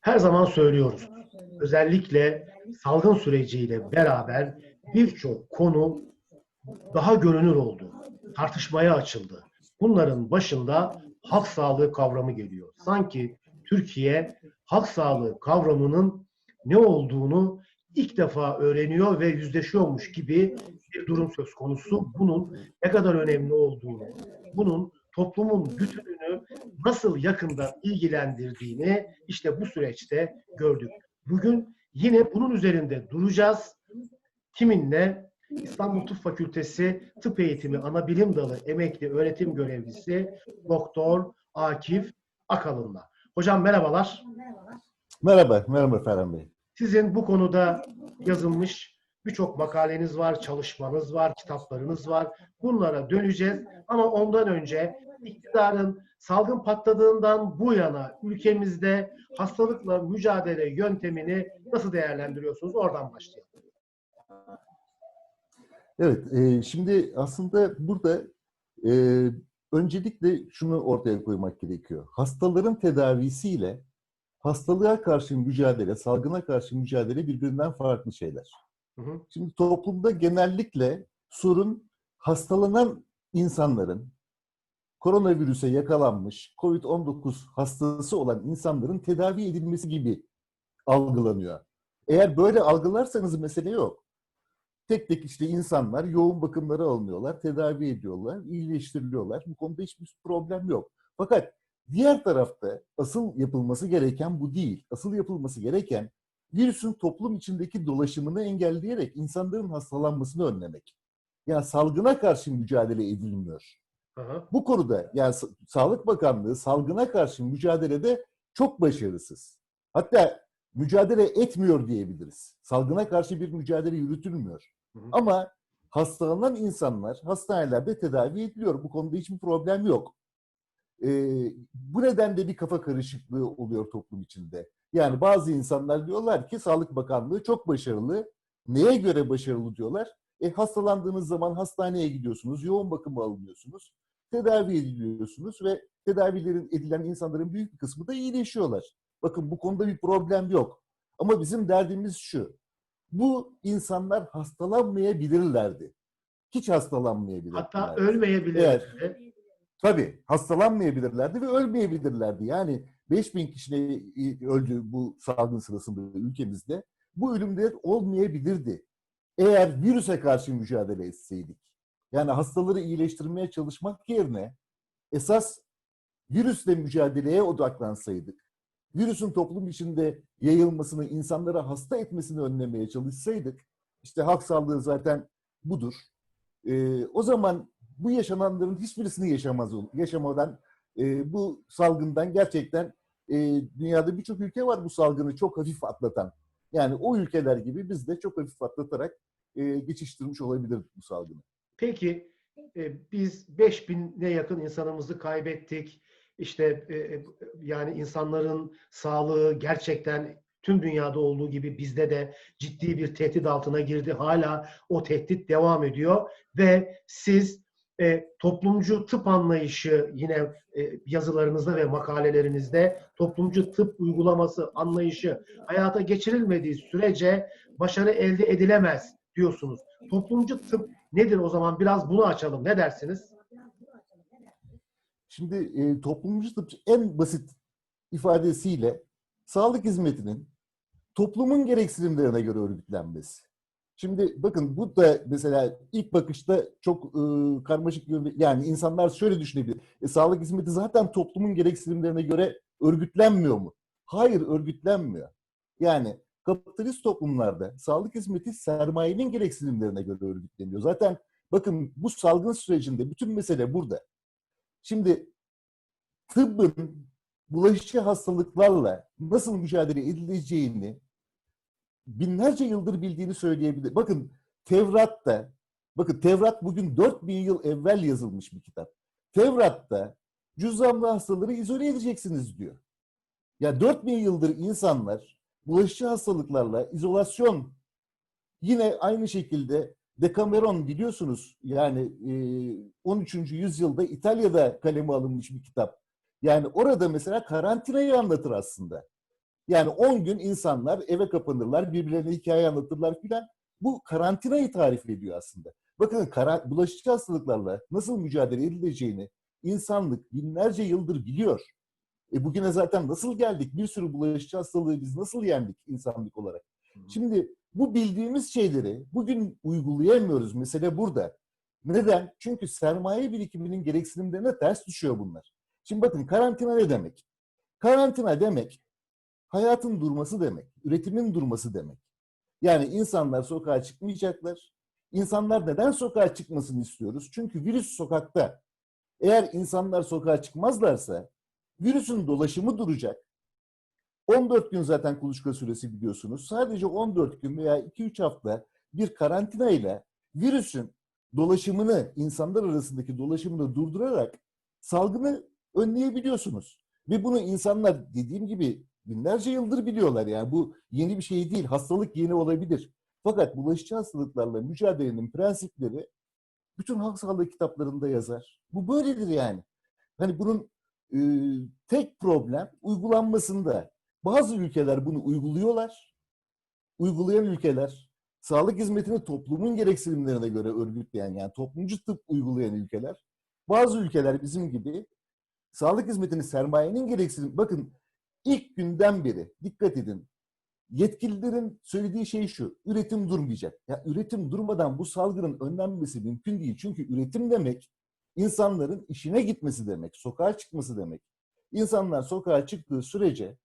Her zaman söylüyoruz. Özellikle salgın süreciyle beraber birçok konu daha görünür oldu. Tartışmaya açıldı. Bunların başında halk sağlığı kavramı geliyor. Sanki Türkiye halk sağlığı kavramının ne olduğunu ilk defa öğreniyor ve yüzleşiyormuş gibi bir durum söz konusu. Bunun ne kadar önemli olduğunu, bunun toplumun bütününü nasıl yakından ilgilendirdiğini işte bu süreçte gördük. Bugün yine bunun üzerinde duracağız. Kiminle? İstanbul Tıp Fakültesi Tıp Eğitimi Anabilim Dalı emekli öğretim görevlisi Doktor Akif Akalın'la. Hocam merhabalar. Merhaba, merhaba Ferhan Bey. Sizin bu konuda yazılmış birçok makaleniz var, çalışmanız var, kitaplarınız var. Bunlara döneceğiz. Ama ondan önce iktidarın salgın patladığından bu yana ülkemizde hastalıkla mücadele yöntemini nasıl değerlendiriyorsunuz? Oradan başlayalım. Evet, e, şimdi aslında burada e, öncelikle şunu ortaya koymak gerekiyor. Hastaların tedavisiyle hastalığa karşı mücadele, salgına karşı mücadele birbirinden farklı şeyler. Hı hı. Şimdi toplumda genellikle sorun hastalanan insanların, koronavirüse yakalanmış, COVID-19 hastası olan insanların tedavi edilmesi gibi algılanıyor. Eğer böyle algılarsanız mesele yok. Tek tek işte insanlar yoğun bakımlara alınıyorlar, tedavi ediyorlar, iyileştiriliyorlar. Bu konuda hiçbir problem yok. Fakat diğer tarafta asıl yapılması gereken bu değil. Asıl yapılması gereken virüsün toplum içindeki dolaşımını engelleyerek insanların hastalanmasını önlemek. Yani salgına karşı mücadele edilmiyor. Hı. Bu konuda yani Sa- Sağlık Bakanlığı salgına karşı mücadelede çok başarısız. Hatta mücadele etmiyor diyebiliriz. Salgına karşı bir mücadele yürütülmüyor. Hı hı. Ama hastalanan insanlar hastanelerde tedavi ediliyor. Bu konuda hiçbir problem yok. Ee, bu nedenle bir kafa karışıklığı oluyor toplum içinde. Yani bazı insanlar diyorlar ki Sağlık Bakanlığı çok başarılı. Neye göre başarılı diyorlar? E, hastalandığınız zaman hastaneye gidiyorsunuz, yoğun bakıma alınıyorsunuz, tedavi ediliyorsunuz ve tedavilerin edilen insanların büyük bir kısmı da iyileşiyorlar. Bakın bu konuda bir problem yok. Ama bizim derdimiz şu. Bu insanlar hastalanmayabilirlerdi. Hiç hastalanmayabilirlerdi. Hatta ölmeyebilirdi. Tabii hastalanmayabilirlerdi ve ölmeyebilirlerdi. Yani 5000 kişinin öldü bu salgın sırasında ülkemizde. Bu ölümler olmayabilirdi. Eğer virüse karşı mücadele etseydik. Yani hastaları iyileştirmeye çalışmak yerine esas virüsle mücadeleye odaklansaydık. Virüsün toplum içinde yayılmasını, insanlara hasta etmesini önlemeye çalışsaydık. işte halk sağlığı zaten budur. Ee, o zaman bu yaşananların hiçbirisini yaşamaz yaşamadan e, bu salgından gerçekten e, dünyada birçok ülke var bu salgını çok hafif atlatan. Yani o ülkeler gibi biz de çok hafif atlatarak e, geçiştirmiş olabilirdik bu salgını. Peki e, biz 5000'e yakın insanımızı kaybettik. İşte e, e, yani insanların sağlığı gerçekten tüm dünyada olduğu gibi bizde de ciddi bir tehdit altına girdi. Hala o tehdit devam ediyor ve siz e, toplumcu tıp anlayışı yine e, yazılarınızda ve makalelerinizde toplumcu tıp uygulaması anlayışı hayata geçirilmediği sürece başarı elde edilemez diyorsunuz. Toplumcu tıp nedir o zaman? Biraz bunu açalım. Ne dersiniz? Şimdi e, toplumcu tıp en basit ifadesiyle sağlık hizmetinin toplumun gereksinimlerine göre örgütlenmesi. Şimdi bakın bu da mesela ilk bakışta çok e, karmaşık yani insanlar şöyle düşünebilir. E, sağlık hizmeti zaten toplumun gereksinimlerine göre örgütlenmiyor mu? Hayır örgütlenmiyor. Yani kapitalist toplumlarda sağlık hizmeti sermayenin gereksinimlerine göre örgütleniyor. Zaten bakın bu salgın sürecinde bütün mesele burada. Şimdi tıbbın bulaşıcı hastalıklarla nasıl mücadele edileceğini binlerce yıldır bildiğini söyleyebilir. Bakın Tevrat'ta, bakın Tevrat bugün 4000 yıl evvel yazılmış bir kitap. Tevrat'ta cüzzamlı hastaları izole edeceksiniz diyor. Ya 4000 yıldır insanlar bulaşıcı hastalıklarla izolasyon yine aynı şekilde Decameron biliyorsunuz yani e, 13. yüzyılda İtalya'da kaleme alınmış bir kitap. Yani orada mesela karantinayı anlatır aslında. Yani 10 gün insanlar eve kapanırlar, birbirlerine hikaye anlatırlar filan. Bu karantinayı tarif ediyor aslında. Bakın kara, bulaşıcı hastalıklarla nasıl mücadele edileceğini insanlık binlerce yıldır biliyor. E bugüne zaten nasıl geldik? Bir sürü bulaşıcı hastalığı biz nasıl yendik insanlık olarak? Şimdi bu bildiğimiz şeyleri bugün uygulayamıyoruz. Mesele burada. Neden? Çünkü sermaye birikiminin gereksinimlerine ters düşüyor bunlar. Şimdi bakın karantina ne demek? Karantina demek hayatın durması demek, üretimin durması demek. Yani insanlar sokağa çıkmayacaklar. İnsanlar neden sokağa çıkmasını istiyoruz? Çünkü virüs sokakta. Eğer insanlar sokağa çıkmazlarsa virüsün dolaşımı duracak. 14 gün zaten kuluçka süresi biliyorsunuz. Sadece 14 gün veya 2-3 hafta bir karantina ile virüsün dolaşımını, insanlar arasındaki dolaşımını durdurarak salgını önleyebiliyorsunuz. Ve bunu insanlar dediğim gibi binlerce yıldır biliyorlar. Yani bu yeni bir şey değil. Hastalık yeni olabilir. Fakat bulaşıcı hastalıklarla mücadelenin prensipleri bütün halk sağlığı kitaplarında yazar. Bu böyledir yani. Hani bunun e, tek problem uygulanmasında. Bazı ülkeler bunu uyguluyorlar. Uygulayan ülkeler, sağlık hizmetini toplumun gereksinimlerine göre örgütleyen yani toplumcu tıp uygulayan ülkeler. Bazı ülkeler bizim gibi sağlık hizmetini sermayenin gereksinim. Bakın ilk günden beri dikkat edin. Yetkililerin söylediği şey şu. Üretim durmayacak. Ya üretim durmadan bu salgının önlenmesi mümkün değil. Çünkü üretim demek insanların işine gitmesi demek, sokağa çıkması demek. İnsanlar sokağa çıktığı sürece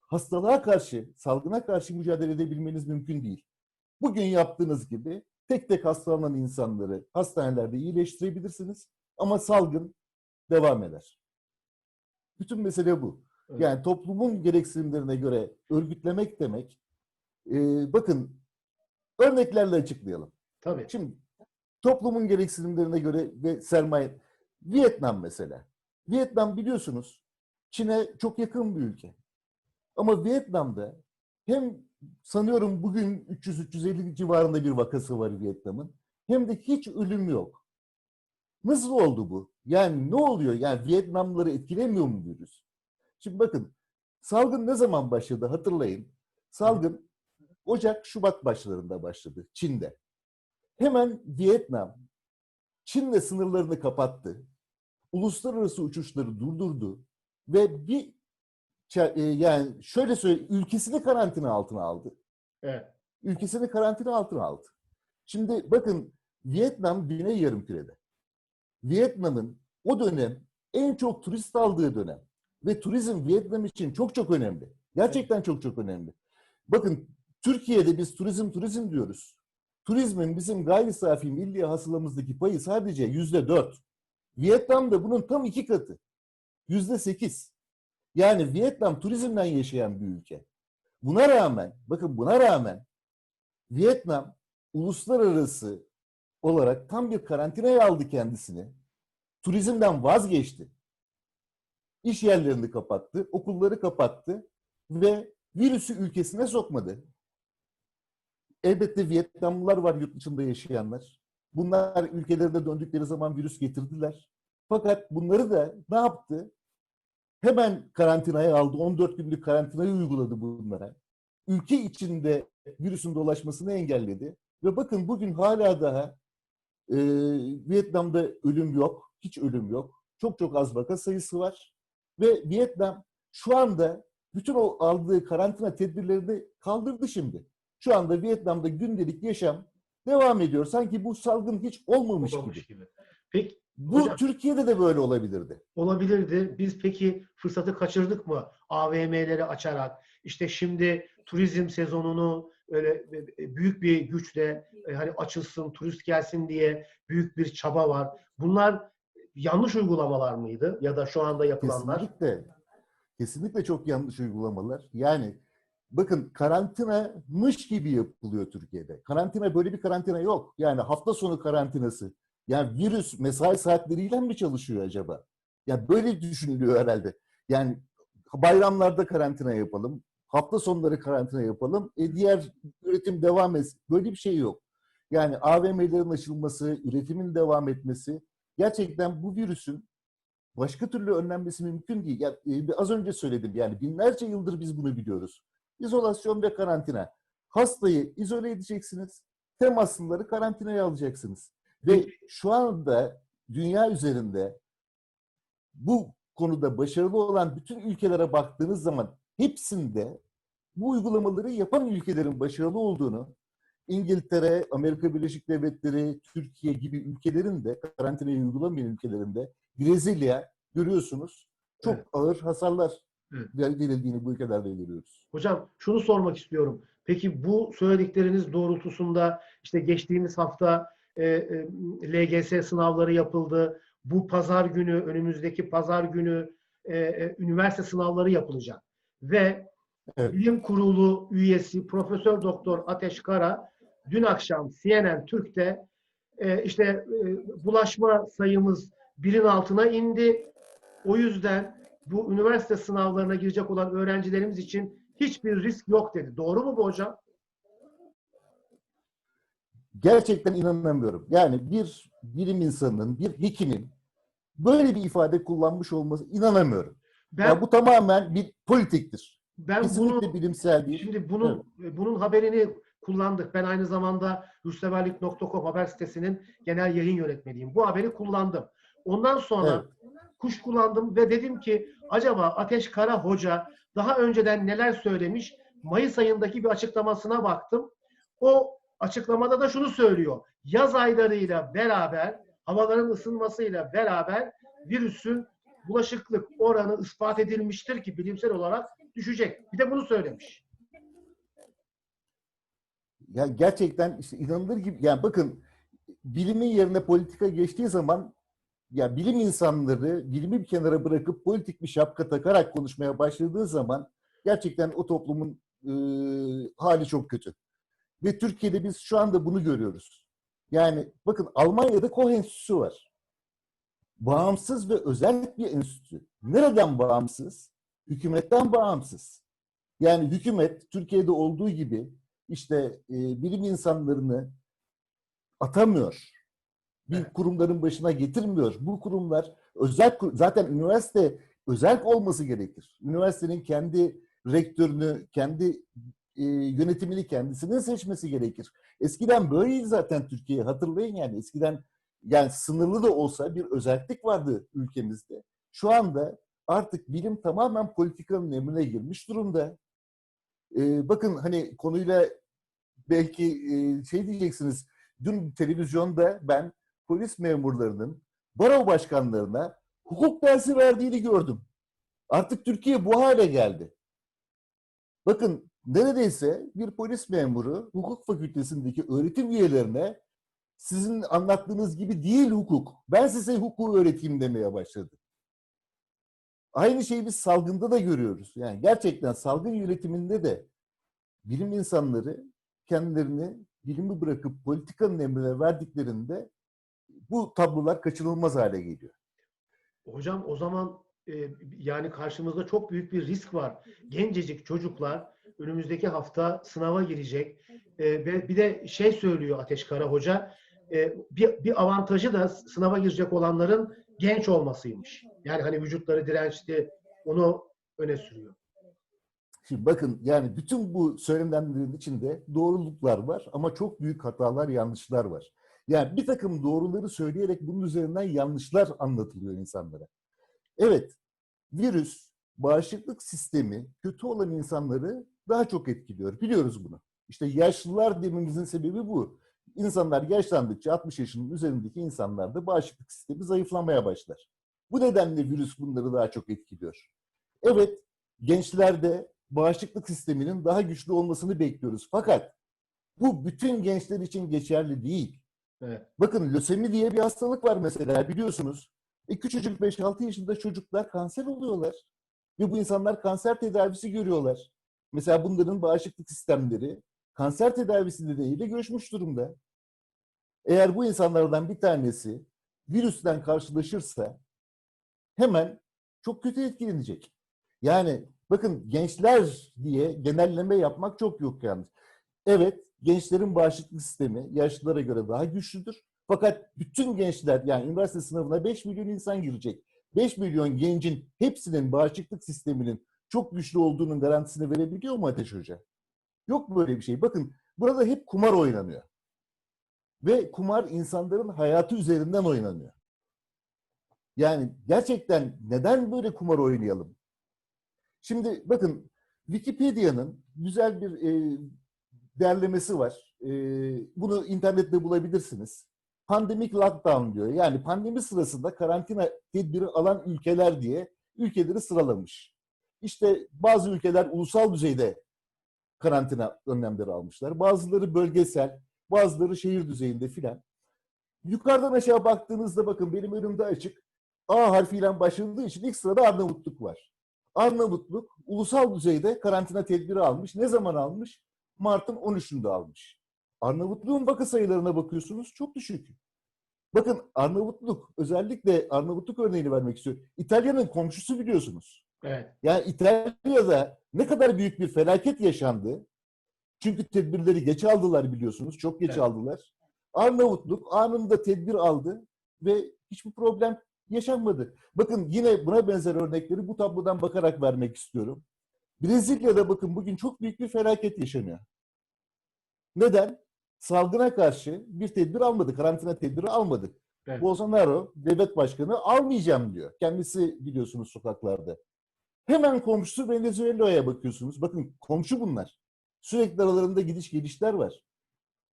hastalığa karşı, salgına karşı mücadele edebilmeniz mümkün değil. Bugün yaptığınız gibi tek tek hastalanan insanları hastanelerde iyileştirebilirsiniz ama salgın devam eder. Bütün mesele bu. Evet. Yani toplumun gereksinimlerine göre örgütlemek demek, e, bakın örneklerle açıklayalım. Tabii. Şimdi toplumun gereksinimlerine göre ve sermaye, Vietnam mesela. Vietnam biliyorsunuz Çin'e çok yakın bir ülke. Ama Vietnam'da hem sanıyorum bugün 300-350 civarında bir vakası var Vietnam'ın hem de hiç ölüm yok. Nasıl oldu bu? Yani ne oluyor? Yani Vietnamlıları etkilemiyor mu virüs? Şimdi bakın salgın ne zaman başladı hatırlayın. Salgın Ocak, Şubat başlarında başladı Çin'de. Hemen Vietnam Çin'le sınırlarını kapattı. Uluslararası uçuşları durdurdu ve bir e, yani şöyle söyle ülkesini karantina altına aldı. Evet. Ülkesini karantina altına aldı. Şimdi bakın Vietnam Güney Yarımküre'de. Vietnam'ın o dönem en çok turist aldığı dönem. Ve turizm Vietnam için çok çok önemli. Gerçekten çok çok önemli. Bakın Türkiye'de biz turizm turizm diyoruz. Turizmin bizim gayri safi milli hasılamızdaki payı sadece yüzde dört. Vietnam'da bunun tam iki katı. Yüzde sekiz. Yani Vietnam turizmden yaşayan bir ülke. Buna rağmen, bakın buna rağmen Vietnam uluslararası olarak tam bir karantinaya aldı kendisini. Turizmden vazgeçti. İş yerlerini kapattı, okulları kapattı ve virüsü ülkesine sokmadı. Elbette Vietnamlılar var yurt dışında yaşayanlar. Bunlar ülkelerine döndükleri zaman virüs getirdiler. Fakat bunları da ne yaptı? Hemen karantinaya aldı. 14 günlük karantinayı uyguladı bunlara. Ülke içinde virüsün dolaşmasını engelledi. Ve bakın bugün hala daha e, Vietnam'da ölüm yok. Hiç ölüm yok. Çok çok az vaka sayısı var. Ve Vietnam şu anda bütün o aldığı karantina tedbirlerini kaldırdı şimdi. Şu anda Vietnam'da gündelik yaşam devam ediyor. Sanki bu salgın hiç olmamış gibi. Olmamış gibi. Peki Bu Hocam- Türkiye'de de böyle olabilirdi. olabilirdi. Biz peki fırsatı kaçırdık mı? AVM'leri açarak işte şimdi turizm sezonunu öyle e, büyük bir güçle e, hani açılsın, turist gelsin diye büyük bir çaba var. Bunlar yanlış uygulamalar mıydı ya da şu anda yapılanlar? Kesinlikle. Kesinlikle çok yanlış uygulamalar. Yani bakın karantinamış gibi yapılıyor Türkiye'de. Karantina böyle bir karantina yok. Yani hafta sonu karantinası. Yani virüs mesai saatleriyle mi çalışıyor acaba? Ya böyle düşünülüyor herhalde. Yani bayramlarda karantina yapalım. Hafta sonları karantina yapalım. E diğer üretim devam etsin. Böyle bir şey yok. Yani AVM'lerin açılması, üretimin devam etmesi gerçekten bu virüsün başka türlü önlenmesi mümkün değil. Ya, e, az önce söyledim yani binlerce yıldır biz bunu biliyoruz. İzolasyon ve karantina. Hastayı izole edeceksiniz. Temaslıları karantinaya alacaksınız. Ve şu anda dünya üzerinde bu konuda başarılı olan bütün ülkelere baktığınız zaman hepsinde bu uygulamaları yapan ülkelerin başarılı olduğunu İngiltere, Amerika Birleşik Devletleri, Türkiye gibi ülkelerin de karantinayı uygulamayan ülkelerinde Brezilya görüyorsunuz çok Evet. ağır hasarlar Evet. verildiğini bu ülkelerde görüyoruz. Hocam şunu sormak istiyorum. Peki bu söyledikleriniz doğrultusunda işte geçtiğimiz hafta e, e, LGS sınavları yapıldı. Bu pazar günü, önümüzdeki pazar günü e, e, üniversite sınavları yapılacak. Ve Evet. Bilim Kurulu üyesi Profesör Doktor Ateş Kara dün akşam CNN Türk'te e, işte e, bulaşma sayımız birin altına indi. O yüzden bu üniversite sınavlarına girecek olan öğrencilerimiz için hiçbir risk yok dedi. Doğru mu bu hocam? Gerçekten inanamıyorum. Yani bir bilim insanının, bir hekimin böyle bir ifade kullanmış olması inanamıyorum. Ben Ya bu tamamen bir politiktir. ben Kesinlikle bunu bilimsel bir şimdi bunun bunun haberini kullandık. Ben aynı zamanda rüsteverlik.com haber sitesinin genel yayın yönetmeniyim. Bu haberi kullandım. Ondan sonra kuş kullandım ve dedim ki acaba Ateş Kara Hoca daha önceden neler söylemiş? Mayıs ayındaki bir açıklamasına baktım. O açıklamada da şunu söylüyor. Yaz aylarıyla beraber, havaların ısınmasıyla beraber virüsün bulaşıklık oranı ispat edilmiştir ki bilimsel olarak düşecek. Bir de bunu söylemiş. Ya gerçekten işte inanılır gibi yani bakın bilimin yerine politika geçtiği zaman ya bilim insanları bilimi bir kenara bırakıp politik bir şapka takarak konuşmaya başladığı zaman gerçekten o toplumun e, hali çok kötü. Ve Türkiye'de biz şu anda bunu görüyoruz. Yani bakın Almanya'da Koch Enstitüsü var. Bağımsız ve özel bir enstitü. Nereden bağımsız? Hükümetten bağımsız. Yani hükümet Türkiye'de olduğu gibi işte e, bilim insanlarını atamıyor. Bir Evet. kurumların başına getirmiyor. Bu kurumlar özel zaten üniversite özel olması gerekir. Üniversitenin kendi rektörünü, kendi e, yönetimini kendisinin seçmesi gerekir. Eskiden böyleydi zaten Türkiye. Hatırlayın yani eskiden yani sınırlı da olsa bir özellik vardı ülkemizde. Şu anda artık bilim tamamen politikanın emrine girmiş durumda. Ee, bakın hani konuyla belki e, şey diyeceksiniz. Dün televizyonda ben polis memurlarının baro başkanlarına hukuk dersi verdiğini gördüm. Artık Türkiye bu hale geldi. Bakın neredeyse bir polis memuru hukuk fakültesindeki öğretim üyelerine sizin anlattığınız gibi değil hukuk. Ben size hukuku öğreteyim demeye başladı. Aynı şeyi biz salgında da görüyoruz. Yani gerçekten salgın yönetiminde de bilim insanları kendilerini bilimi bırakıp politikanın emrine verdiklerinde bu tablolar kaçınılmaz hale geliyor. Hocam o zaman e, yani karşımızda çok büyük bir risk var. Gencecik çocuklar önümüzdeki hafta sınava girecek. E, bir de şey söylüyor Ateş Kara Hoca, e, bir, bir avantajı da sınava girecek olanların genç olmasıymış. Yani hani vücutları dirençli onu öne sürüyor. Şimdi bakın yani bütün bu söylemlerin içinde doğruluklar var ama çok büyük hatalar, yanlışlar var. Yani bir takım doğruları söyleyerek bunun üzerinden yanlışlar anlatılıyor insanlara. Evet, virüs, bağışıklık sistemi kötü olan insanları daha çok etkiliyor. Biliyoruz bunu. İşte yaşlılar dememizin sebebi bu. İnsanlar yaşlandıkça 60 yaşının üzerindeki insanlarda bağışıklık sistemi zayıflamaya başlar. Bu nedenle virüs bunları daha çok etkiliyor. Evet, gençlerde bağışıklık sisteminin daha güçlü olmasını bekliyoruz. Fakat bu bütün gençler için geçerli değil. Evet. Bakın lösemi diye bir hastalık var mesela biliyorsunuz. E küçücük 5-6 yaşında çocuklar kanser oluyorlar. Ve bu insanlar kanser tedavisi görüyorlar. Mesela bunların bağışıklık sistemleri kanser tedavisi nedeniyle göçmüş durumda. Eğer bu insanlardan bir tanesi virüsten karşılaşırsa hemen çok kötü etkilenecek. Yani bakın gençler diye genelleme yapmak çok yok yalnız. Evet gençlerin bağışıklık sistemi yaşlılara göre daha güçlüdür. Fakat bütün gençler yani üniversite sınavına 5 milyon insan girecek. 5 milyon gencin hepsinin bağışıklık sisteminin çok güçlü olduğunun garantisini verebiliyor mu Ateş Hoca? Yok böyle bir şey. Bakın burada hep kumar oynanıyor. Ve kumar insanların hayatı üzerinden oynanıyor. Yani gerçekten neden böyle kumar oynayalım? Şimdi bakın Wikipedia'nın güzel bir e, derlemesi var. E, bunu internette bulabilirsiniz. Pandemik lockdown diyor. Yani pandemi sırasında karantina tedbiri alan ülkeler diye ülkeleri sıralamış. İşte bazı ülkeler ulusal düzeyde karantina önlemleri almışlar. Bazıları bölgesel, bazıları şehir düzeyinde filan. Yukarıdan aşağı baktığınızda bakın benim önümde açık. A harfiyle başladığı için ilk sırada Arnavutluk var. Arnavutluk ulusal düzeyde karantina tedbiri almış. Ne zaman almış? Mart'ın 13'ünde almış. Arnavutluğun vaka sayılarına bakıyorsunuz çok düşük. Bakın Arnavutluk özellikle Arnavutluk örneğini vermek istiyorum. İtalya'nın komşusu biliyorsunuz. Evet. Yani İtalya'da ne kadar büyük bir felaket yaşandı. Çünkü tedbirleri geç aldılar biliyorsunuz. Çok geç Evet. aldılar. Arnavutluk anında tedbir aldı ve hiçbir problem yaşanmadı. Bakın yine buna benzer örnekleri bu tablodan bakarak vermek istiyorum. Brezilya'da bakın bugün çok büyük bir felaket yaşanıyor. Neden? Salgına karşı bir tedbir almadı, karantina tedbiri almadı. Evet. Bolsonaro, devlet başkanı almayacağım diyor. Kendisi biliyorsunuz sokaklarda. Hemen komşusu Venezuela'ya bakıyorsunuz. Bakın komşu bunlar. Sürekli aralarında gidiş gelişler var.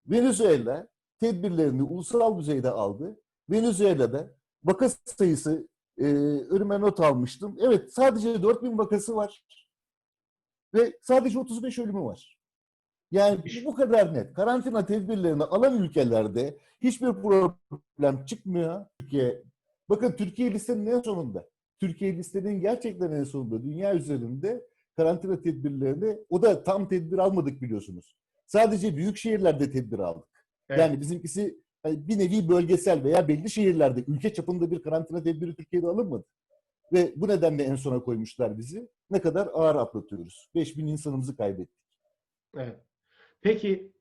Venezuela tedbirlerini ulusal düzeyde aldı. Venezuela'da vaka sayısı e, önüme not almıştım. Evet sadece 4000 vakası var. Ve sadece 35 ölümü var. Yani bu kadar net. Karantina tedbirlerini alan ülkelerde hiçbir problem çıkmıyor. Türkiye, bakın Türkiye listenin en sonunda. Türkiye listenin gerçekten en sonunda. Dünya üzerinde karantina tedbirlerini, o da tam tedbir almadık biliyorsunuz. Sadece büyük şehirlerde tedbir aldık. Evet. Yani bizimkisi hani bir nevi bölgesel veya belli şehirlerde ülke çapında bir karantina tedbiri Türkiye'de alınmadı. Ve bu nedenle en sona koymuşlar bizi. Ne kadar ağır atlatıyoruz. 5000 insanımızı kaybettik. evet. Peki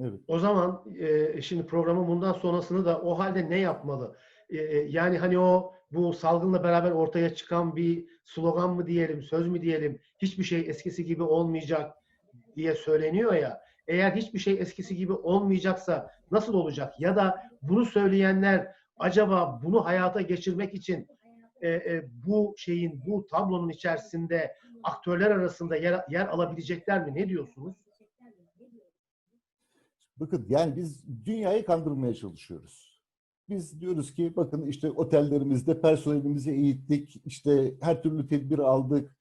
Evet. o zaman e, şimdi programın bundan sonrasını da o halde ne yapmalı? E, e, yani hani o bu salgınla beraber ortaya çıkan bir slogan mı diyelim, söz mü diyelim, hiçbir şey eskisi gibi olmayacak diye söyleniyor ya. Eğer hiçbir şey eskisi gibi olmayacaksa nasıl olacak? Ya da bunu söyleyenler acaba bunu hayata geçirmek için e, e, bu şeyin, bu tablonun içerisinde aktörler arasında yer, yer alabilecekler mi? Ne diyorsunuz? Bakın yani biz dünyayı kandırmaya çalışıyoruz. Biz diyoruz ki bakın işte otellerimizde personelimizi eğittik, işte her türlü tedbir aldık,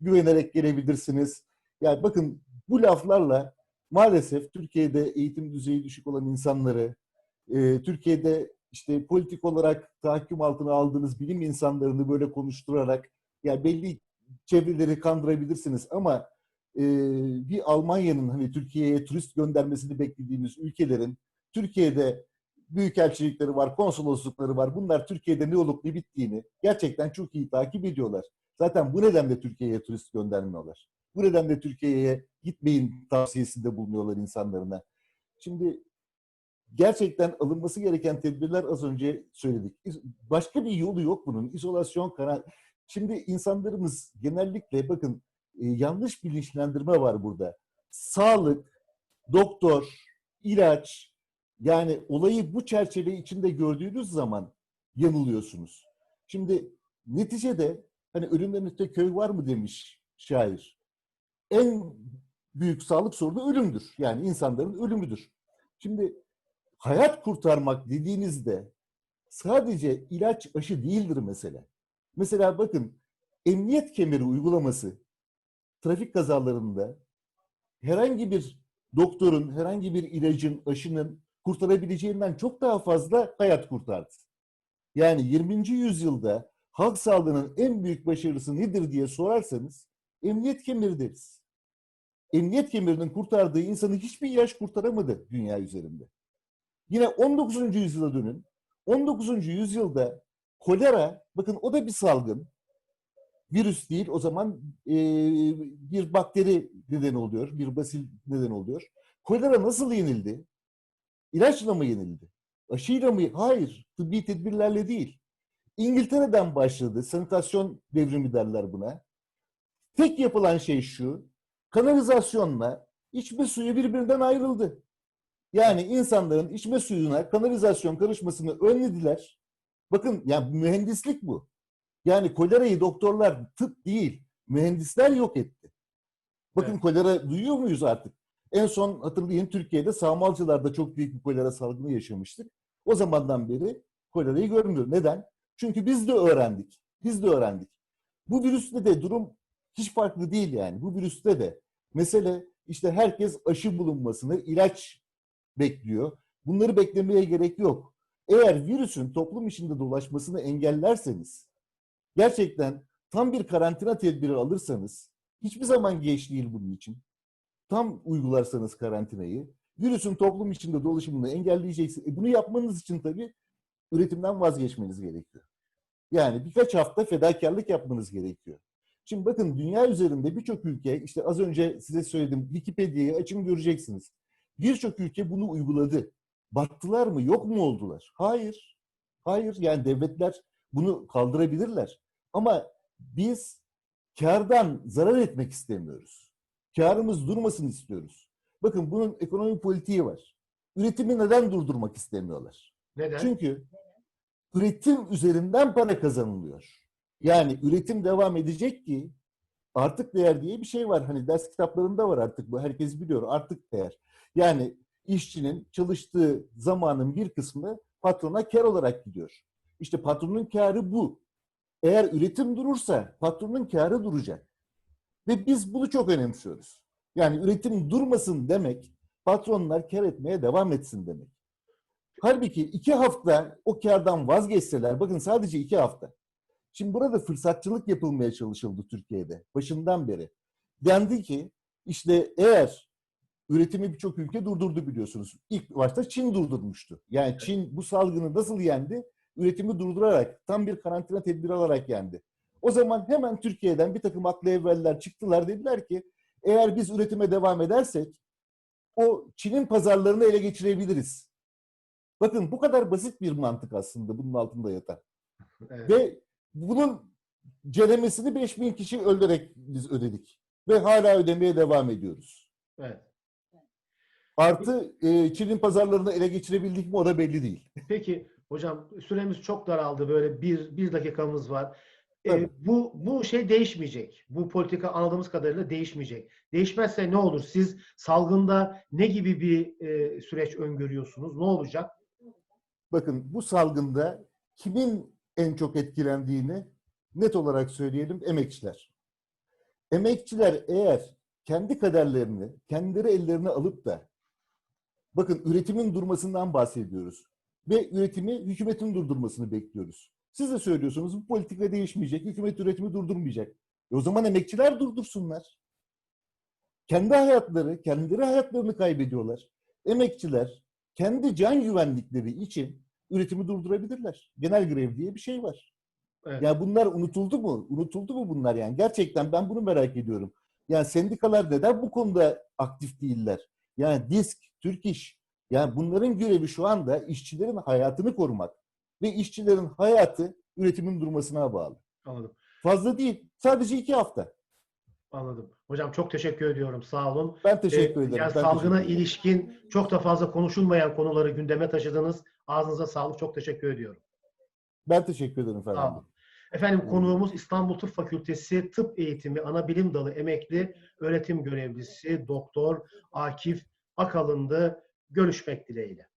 güvenerek gelebilirsiniz. Yani bakın bu laflarla maalesef Türkiye'de eğitim düzeyi düşük olan insanları, e, Türkiye'de işte politik olarak tahakküm altına aldığınız bilim insanlarını böyle konuşturarak yani belli çevreleri kandırabilirsiniz ama e, bir Almanya'nın hani Türkiye'ye turist göndermesini beklediğimiz ülkelerin Türkiye'de büyükelçilikleri var, konsoloslukları var. Bunlar Türkiye'de ne olup ne bittiğini gerçekten çok iyi takip ediyorlar. Zaten bu nedenle Türkiye'ye turist göndermiyorlar. Bu nedenle Türkiye'ye gitmeyin tavsiyesinde bulunuyorlar insanlarına. Şimdi gerçekten alınması gereken tedbirler az önce söyledik. Başka bir yolu yok bunun. İzolasyon, karan... Şimdi insanlarımız genellikle bakın e, yanlış bilinçlendirme var burada. Sağlık, doktor, ilaç yani olayı bu çerçeve içinde gördüğünüz zaman yanılıyorsunuz. Şimdi neticede hani ölümden öte köy var mı demiş şair. En büyük sağlık sorunu ölümdür. Yani insanların ölümüdür. Şimdi hayat kurtarmak dediğinizde sadece ilaç aşı değildir mesela. Mesela bakın emniyet kemeri uygulaması trafik kazalarında herhangi bir doktorun, herhangi bir ilacın, aşının kurtarabileceğinden çok daha fazla hayat kurtardı. Yani 20. yüzyılda halk sağlığının en büyük başarısı nedir diye sorarsanız emniyet kemeri deriz. Emniyet kemerinin kurtardığı insanı hiçbir ilaç kurtaramadı dünya üzerinde. Yine 19. yüzyıla dönün. 19. yüzyılda kolera, bakın o da bir salgın. Virüs değil, o zaman e, bir bakteri neden oluyor, bir basil neden oluyor. Kolera nasıl yenildi? İlaçla mı yenildi? Aşıyla mı? Hayır, tıbbi tedbirlerle değil. İngiltere'den başladı. Sanitasyon devrimi derler buna. Tek yapılan şey şu. Kanalizasyonla içme suyu birbirinden ayrıldı. Yani insanların içme suyuna kanalizasyon karışmasını önlediler. Bakın yani mühendislik bu. Yani kolerayı doktorlar tıp değil, mühendisler yok etti. Bakın Evet. kolera duyuyor muyuz artık? En son hatırlayın Türkiye'de Sağmalcılar'da çok büyük bir kolera salgını yaşamıştık. O zamandan beri kolerayı görmüyor. Neden? Çünkü biz de öğrendik. Biz de öğrendik. Bu virüste de durum hiç farklı değil yani. Bu virüste de mesele işte herkes aşı bulunmasını, ilaç bekliyor. Bunları beklemeye gerek yok. Eğer virüsün toplum içinde dolaşmasını engellerseniz, gerçekten tam bir karantina tedbiri alırsanız, hiçbir zaman geç değil bunun için. Tam uygularsanız karantinayı, virüsün toplum içinde dolaşımını engelleyeceksiniz. E bunu yapmanız için tabii üretimden vazgeçmeniz gerekiyor. Yani birkaç hafta fedakarlık yapmanız gerekiyor. Şimdi bakın dünya üzerinde birçok ülke, işte az önce size söyledim, Wikipedia'yı açın göreceksiniz. Birçok ülke bunu uyguladı. Battılar mı, yok mu oldular? Hayır. Hayır, yani devletler bunu kaldırabilirler. Ama biz kardan zarar etmek istemiyoruz. Karımız durmasın istiyoruz. Bakın bunun ekonomi politiği var. Üretimi neden durdurmak istemiyorlar? Neden? Çünkü üretim üzerinden para kazanılıyor. Yani üretim devam edecek ki artık değer diye bir şey var. Hani ders kitaplarında var artık bu. Herkes biliyor. Artık değer. Yani işçinin çalıştığı zamanın bir kısmı patrona kar olarak gidiyor. İşte patronun karı bu. Eğer üretim durursa patronun karı duracak. Ve biz bunu çok önemsiyoruz. Yani üretim durmasın demek patronlar kar etmeye devam etsin demek. Halbuki iki hafta o kardan vazgeçseler, bakın sadece iki hafta. Şimdi burada fırsatçılık yapılmaya çalışıldı Türkiye'de başından beri. Dendi ki işte eğer üretimi birçok ülke durdurdu biliyorsunuz. İlk başta Çin durdurmuştu. Yani Çin bu salgını nasıl yendi? Üretimi durdurarak, tam bir karantina tedbiri alarak yendi. O zaman hemen Türkiye'den bir takım aklı evveller çıktılar dediler ki eğer biz üretime devam edersek o Çin'in pazarlarını ele geçirebiliriz. Bakın bu kadar basit bir mantık aslında bunun altında yatan. Evet. Ve bunun ceremesini 5000 kişi öldürerek biz ödedik. Ve hala ödemeye devam ediyoruz. evet. Artı e, Çin'in pazarlarını ele geçirebildik mi o da belli değil. Peki hocam süremiz çok daraldı. Böyle bir, bir dakikamız var. Ee, Tabii. bu, bu şey değişmeyecek. Bu politika anladığımız kadarıyla değişmeyecek. Değişmezse ne olur? Siz salgında ne gibi bir e, süreç öngörüyorsunuz? Ne olacak? Bakın bu salgında kimin en çok etkilendiğini net olarak söyleyelim emekçiler. Emekçiler eğer kendi kaderlerini kendileri ellerine alıp da bakın üretimin durmasından bahsediyoruz ve üretimi hükümetin durdurmasını bekliyoruz. Siz de söylüyorsunuz bu politika değişmeyecek, hükümet üretimi durdurmayacak. E o zaman emekçiler durdursunlar. Kendi hayatları, kendileri hayatlarını kaybediyorlar. Emekçiler kendi can güvenlikleri için üretimi durdurabilirler. Genel grev diye bir şey var. Evet. Ya bunlar unutuldu mu? Unutuldu mu bunlar yani? Gerçekten ben bunu merak ediyorum. Yani sendikalar neden bu konuda aktif değiller? Yani DİSK, Türk İş, yani bunların görevi şu anda işçilerin hayatını korumak ve işçilerin hayatı üretimin durmasına bağlı. Anladım. Fazla değil. Sadece iki hafta. Anladım. Hocam çok teşekkür ediyorum. Sağ olun. Ben teşekkür Ee, ederim. Yani Ben salgına ederim. ilişkin çok da fazla konuşulmayan konuları gündeme taşıdınız. Ağzınıza sağlık. Çok teşekkür ediyorum. Ben teşekkür ederim Bey. olun. Efendim Buyurun. konuğumuz İstanbul Tıp Fakültesi Tıp Eğitimi Ana Bilim Dalı emekli öğretim görevlisi Doktor Akif Akalın'dı. Görüşmek dileğiyle.